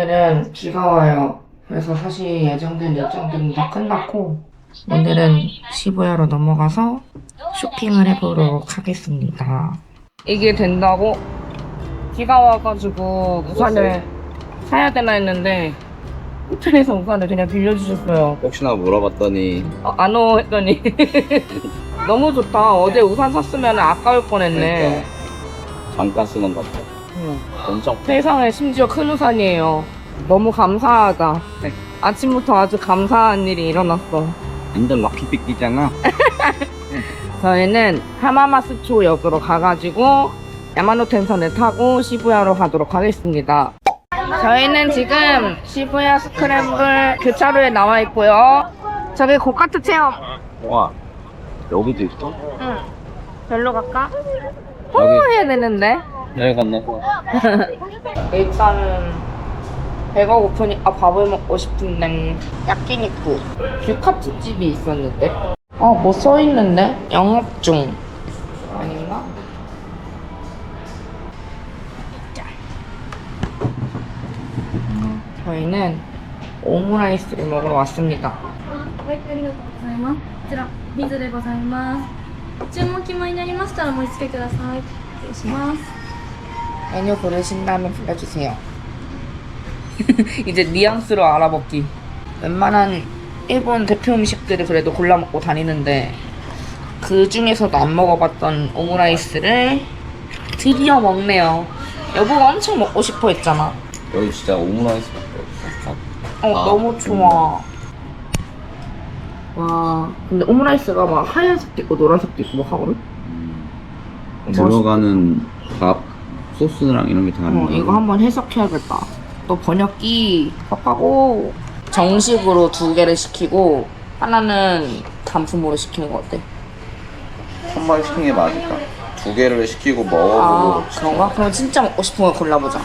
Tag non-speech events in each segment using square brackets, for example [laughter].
오늘은 비가 와요. 그래서 사실 예정된 일정들은 다 끝났고 오늘은 시부야로 넘어가서 쇼핑을 해보도록 하겠습니다. 이게 된다고? 비가 와가지고 우산을 사야 되나 했는데 호텔에서 우산을 그냥 빌려주셨어요. 혹시나 물어봤더니 어, 안오 했더니 [laughs] 너무 좋다. 어제 우산 샀으면 아까울 뻔했네. 잠깐 쓰는 것 같아. 응. 엄청 세상에 심지어 큰 우산이에요. 너무 감사하다. 네. 아침부터 아주 감사한 일이 일어났어. 완전 럭키픽이잖아. [laughs] 저희는 하마마스초 역으로 가가지고 야마노텐선을 타고 시부야로 가도록 하겠습니다. 저희는 지금 시부야 스크램블 교차로에 나와 있고요. 저기 고카트 체험. 와 여기도 있어? 응. 별로 갈까? 호 여기 해야 되는데. 여기 건너서 [laughs] 일단은 배가 고프니까 밥을 먹고 싶은데 야끼니쿠 규카츠 집이 있었는데 어뭐 써있는데? 영업 중 아닌가? 자. 음, 저희는 오므라이스를 먹으러 왔습니다 ごゆっくりありがとうございます。こちら、水でございます。注文決まりになりましたら盛り付けください。失礼します。 메뉴 고르신다면 불러주세요. [laughs] 이제 뉘앙스로 알아먹기. 웬만한 일본 대표 음식들을 그래도 골라 먹고 다니는데 그 중에서도 안 먹어봤던 오므라이스를 드디어 먹네요. 여보가 엄청 먹고 싶어 했잖아. 여기 진짜 오므라이스밖에 없어. 어 아, 너무 좋아. 와 근데 오므라이스가 막 하얀색도 있고 노란색도 있고 막 하거든? 들어가는 밥 소스랑 이런 게 다른 어, 거. 이거 한번 해석해야겠다. 또 번역기 pap하고 정식으로 두 개를 시키고 하나는 단품으로 시키는 거 어때? 한번 시킨 게 맞을까? 두 개를 시키고 아 먹어보고 그런가? 그럼 진짜 먹고 싶은 거 골라보자.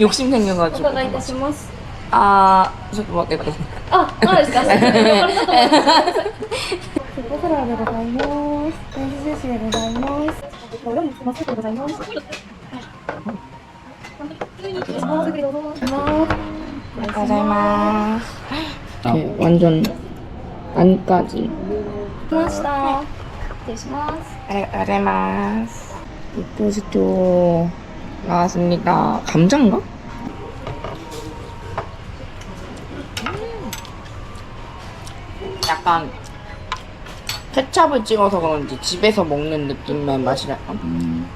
욕심 お 생겨가지고. 伺いいたします。 아, 잠깐만, 내가. あ、そうですか。呼ばれたと思います。ポトラでございます。オレンジジュースでございます。 [laughs] [laughs] 어려운 것만 쓸고 보자요. 감사합니다. 이렇게 완전 안까지. 고맙습니다. 안녕하세요. 이쁘시죠? 나왔습니다. 감자인가? 약간 케찹을 찍어서 그런지 집에서 먹는 느낌의 맛이랄까? 음.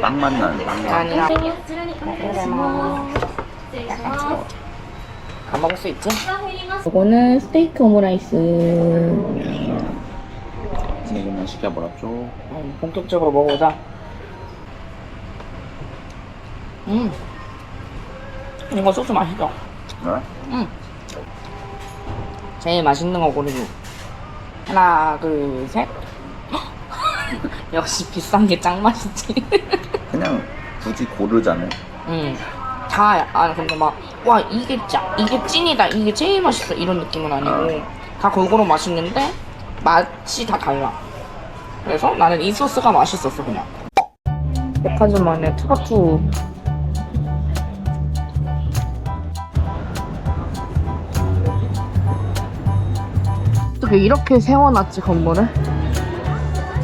빵맛 나는 빵맛 아니라 음. 다 먹을 수 있지? 음. 이거는 스테이크 오므라이스. 세 개만 시켜버렸죠. 음, 본격적으로 먹어보자. 음. 이거 소스 맛있어. 그래? 응 제일 맛있는 거 고르기. 하나, 둘, 셋. [gasps] 역시 비싼 게 짱 맛있지. [laughs] 그냥 굳이 고르자면 응. 다, 아, 근데 막, 와, 이게 짜, 이게 찐이다, 이게 제일 맛있어. 이런 느낌은 아니고, 다 골고루 맛있는데, 맛이 다 달라. 그래서 나는 이 소스가 맛있었어, 그냥. 백화점 안에 투바투. 어떻게 이렇게 세워놨지, 건물을?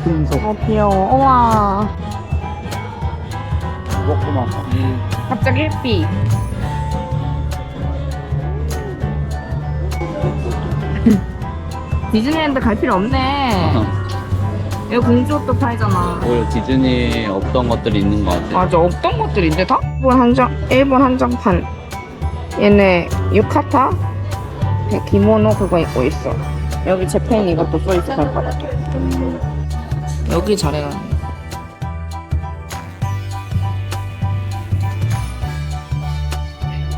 금속 어, 귀여워. 우와. 무겁구만. 갑자기 햇빛. [laughs] 디즈니랜드 갈 필요 없네. [laughs] 여기 공주옷도 팔잖아. 오히려 디즈니 없던 것들이 있는 것 같아. 맞아, 없던 것들인데 다? 일본 한정, 일본 한정판. 얘네 유카타? 네, 기모노 그거 입고 있어. 여기 재팬 이것도 써있어, 발바닥에. 여기 잘해놨네.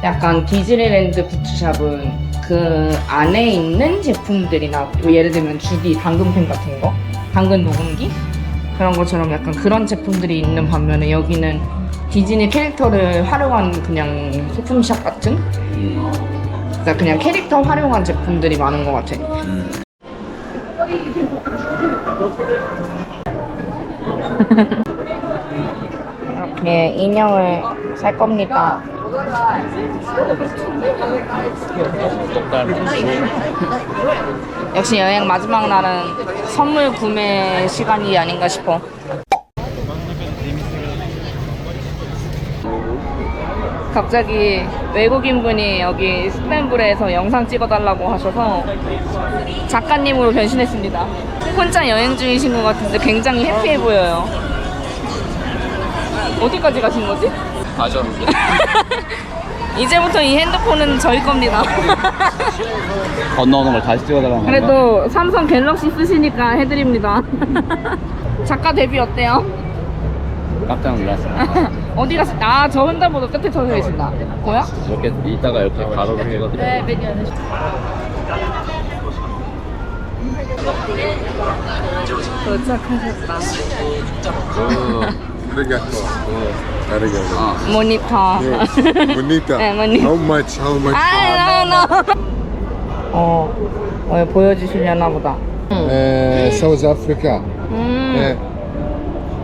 약간 디즈니랜드 굿즈샵은 그 안에 있는 제품들이나 뭐 예를 들면 주디 당근펜 같은 거, 당근 녹음기 그런 것처럼 약간 그런 제품들이 있는 반면에 여기는 디즈니 캐릭터를 활용한 그냥 소품샵 같은 음. 그러니까 그냥 캐릭터 활용한 제품들이 많은 것 같아. 음. 예, 인형을 살 겁니다. 역시 여행 마지막 날은 선물 구매 시간이 아닌가 싶어. 갑자기 외국인 분이 여기 스탠불에서 영상 찍어달라고 하셔서 작가님으로 변신했습니다. 혼자 여행 중이신 것 같은데 굉장히 해피해 보여요. 어디까지 가신 거지? 가죠. [laughs] 이제부터 이 핸드폰은 저희 겁니다. [laughs] 건너오는 걸 다시 찍어달라는 건가? 그래도 삼성 갤럭시 쓰시니까 해드립니다. [laughs] 작가 데뷔 어때요? 깜짝 놀랐어요. [laughs] 어디 갔어? 아, 저 횡단보도 끝에 서 계신다. 뭐야? 이렇게 이따가 이렇게 가로로 찍어드려요. 네, 메뉴 도착하셨다. Arigato. Arigato. 아, 모니터. Bonita. [laughs] 네, 모니터. How much? How much? 아, no, no. 어, 어, 보여주시려나 보다. Uh, South Africa. 음. Uh,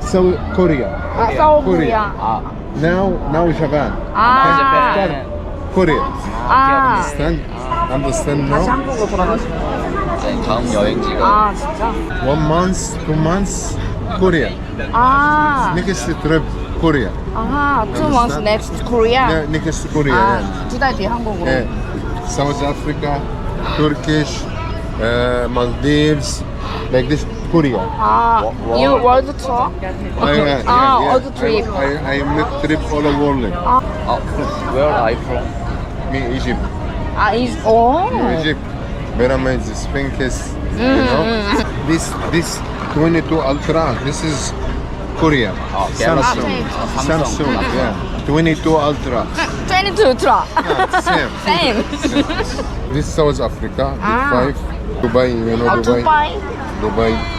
South Korea. 아, 서울이야. 아, Now, now Japan. 아, Start Korea. 아. Understand? Understand 다시 now? 한국으로 돌아가시는 거예요? 아니, 다음 여행지가 아, 진짜? One month, two months, Korea. 아, Next trip, Korea. 아하, two months next Korea. Yeah, next Korea. 아, yeah. 두 달 뒤에 한국으로. Yeah. South Africa, Turkish, uh, Maldives, like this, Korea. Ah, Wa- you world tour? I, I, yeah, ah, yeah. the trip. I, I, I make trips all over world. Ah, Uh, where are you from? Me, Egypt. ah oh. Egypt. oh. Egypt. Pyramids, Sphinx. You mm, know? Mm, mm. This, this 22 Ultra, this is Korea. Oh, yeah, Samsung. right. Oh, uh, Samsung. Samsung, yeah. 22 Ultra. [laughs] 22 ultra. Yeah, same. [laughs] Same. This South Africa, Ah. Five. Dubai, you know Oh, Dubai. Dubai. Dubai.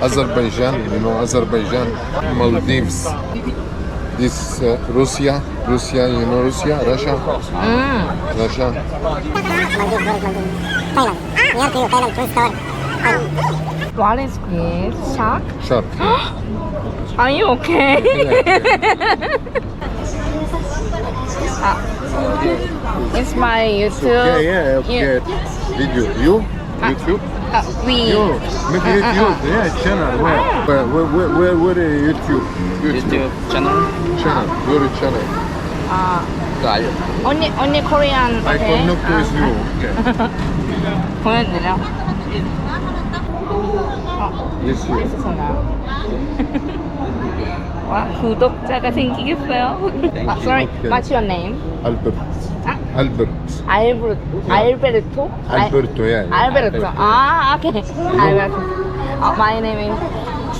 Azerbaijan. You know Azerbaijan. Maldives. This uh, Russia. Russia. You know Russia. Russia. 음. Russia. What is this? Shark? Sharp. [gasps] Are you okay? ah, [laughs] it's my YouTube. Yeah, yeah, okay. Video. You? YouTube? Uh, we. You? Maybe Uh, uh, YouTube? uh. Yeah, channel. Where? Where? Where? Where? Where? where is YouTube? YouTube. 유튜브 채널? Channel. Your channel. 아, 그 알려. 언니 언니 코리안. I okay? connect 아, with you. Okay. 보여드려. Yes, you. 있으셨나요? 와 구독자가 생기겠어요? 아, sorry, Okay. what's your name? Albert. 아, Albert. 알베르 알베르토? 알- Alberto. Yeah. 알베르토. 아, 오케이. 알베르토. 아, my name is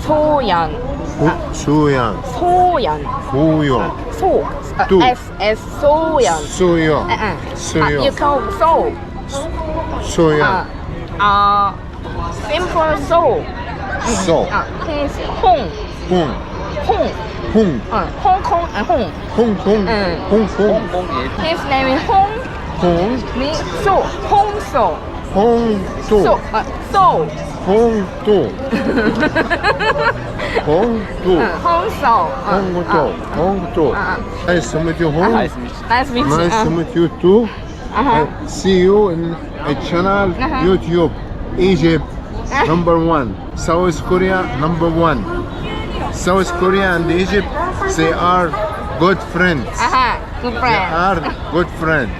소연. Su- Suyan. 소연. Suyon. 소. 아, 두. S S 소연. 응, 응. 아, 소연. you call so. 아, Suyan. 아, simple so. So. 아, his 홍. Hong. 홍. Hong. 어, 홍콩. 아, 홍. Hong Kong. 응. Hong Kong. 뽕뽕이. His name is 홍. Hong. 미, 소. 홍소. Hong 소. To. 아, 소. Hong To. Hong To. 응, 홍소. 어, Hong To. Hong To. 아, Nice to meet you, Hong. 나이스 미치. Nice to meet you. Nice 아, to meet you too. 아하. Uh, see you in a channel Uh-huh. YouTube. Egypt number one. South Korea number one. South Korea and Egypt they are good friends. 아하. Good They friend. are good friends.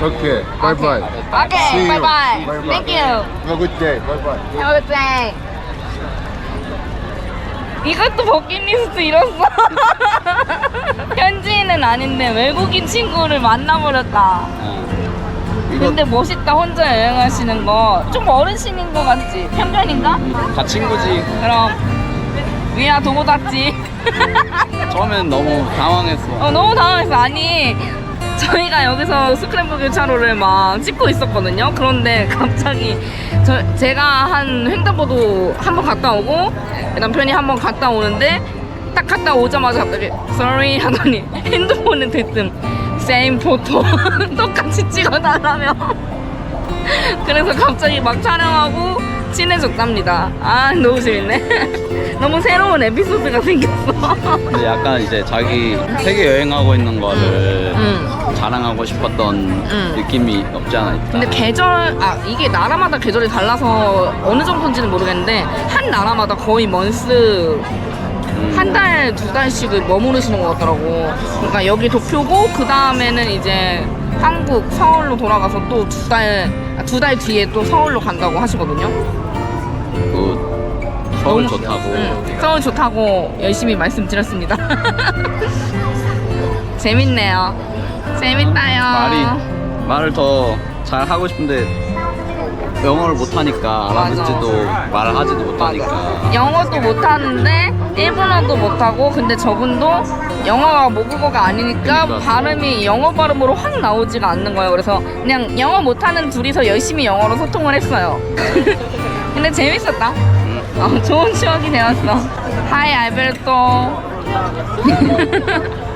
Okay. Bye bye. Okay, See you. bye bye. Bye-bye. Thank you. Have a good day. Bye bye. Have a good day. 이것도 버킷리스트 이뤘어. 현지인은 아닌데 외국인 친구를 만나버렸다. 근데 멋있다 혼자 여행하시는 거. 좀 어르신인 것 같지? 편견인가? 다 친구지. 그럼 위아 도모다치. [laughs] 처음엔 너무 당황했어. 어, 너무 당황했어. 아니, 저희가 여기서 스크램블 교차로를 막 찍고 있었거든요. 그런데 갑자기 저, 제가 한 횡단보도 한 번 갔다 오고 남편이 한 번 갔다 오는데 딱 갔다 오자마자 갑자기 sorry 하더니 [laughs] 핸드폰은 대뜸 same 포토 [laughs] 똑같이 찍어달라며 그래서 갑자기 막 촬영하고 친해졌답니다. 아 너무 재밌네. [laughs] 너무 새로운 에피소드가 생겼어. 근데 약간 이제 자기 세계 여행하고 있는 거를 음. 자랑하고 싶었던 음. 느낌이 없지 않아 있다. 근데 계절 아 이게 나라마다 계절이 달라서 어느 정도인지는 모르겠는데 한 나라마다 거의 먼스 음. 한달 두 달씩을 머무르시는 것 같더라고. 그러니까 여기 도쿄고 그 다음에는 이제 한국 서울로 돌아가서 또 두 달 두 달 뒤에 또 서울로 간다고 하시거든요. 그 서울 너무- 좋다고. 응, 서울 좋다고 열심히 말씀드렸습니다. [laughs] 재밌네요. 재밌다요. 말이 말을 더 잘 하고 싶은데 영어를 못 하니까 맞아. 알아듣지도 말하지도 못하니까. 영어도 못하는데 일본어도 못하고 근데 저분도 영어가 모국어가 아니니까 그러니까. 발음이 영어 발음으로 확 나오지가 않는 거예요. 그래서 그냥 영어 못하는 둘이서 열심히 영어로 소통을 했어요. [laughs] 근데 재밌었다. 어, 좋은 추억이 되었어. Hi Alberto. [laughs]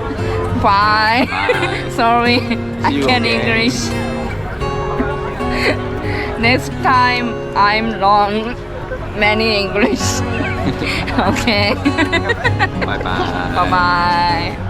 Bye. [laughs] Sorry, I can't. English. Next time I'm wrong many English. [laughs] okay. bye bye. Bye bye.